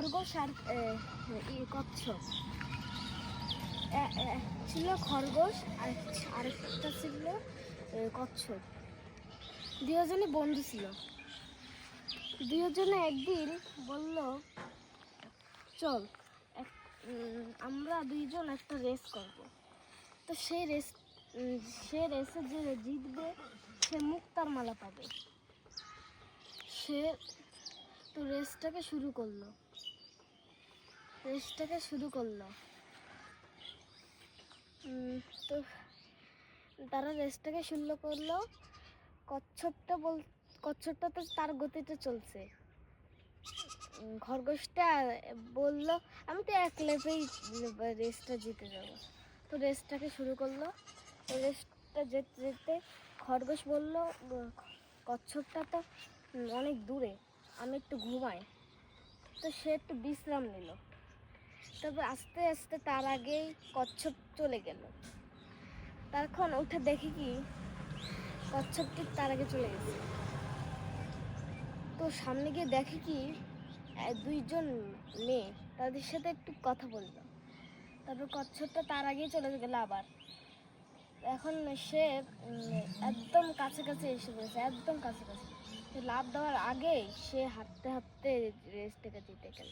খরগোশ আর এ, ই, কচ্ছপ ছিল খরগোশ আর আরেকটা ছিল কচ্ছপ দুজনই বন্ধু ছিল। দুজনে একদিন বলল চল আমরা দুইজন একটা রেস করব। তো সেই রেস সে রেসে যে জিতবে সে মুক্তার মালা পাবে। সে তো রেসটাকে শুরু করল। রেসটাকে শুরু করল। তো তারা রেসটাকে শুরু করল। কচ্ছপটা বল কচ্ছপটা তো তার গতিতে চলছে। খরগোশটা বলল, আমি তো এক লেপেই রেসটা জিতে যাব। তো রেসটাকে শুরু করল। রেসটা যেতে যেতে খরগোশ বলল কচ্ছপটা তো অনেক দূরে, আমি একটু ঘুমাই। তো সে একটু বিশ্রাম নিল। তবে আস্তে আস্তে তার আগেই কচ্ছপ চলে গেল। তখন উঠে দেখি কি, কচ্ছপটি তার আগে চলে গেছে। তো সামনে গিয়ে দেখে কি দুইজন মেয়ে তাদের সাথে একটু কথা বলল। তারপর কচ্ছপটা তার আগেই চলে গেল আবার। এখন সে একদম কাছে কাছে এসে পড়েছে, একদম কাছে কাছে লাভ দেওয়ার আগেই সে হাঁটতে হাঁটতে রেস থেকে জিতে গেল।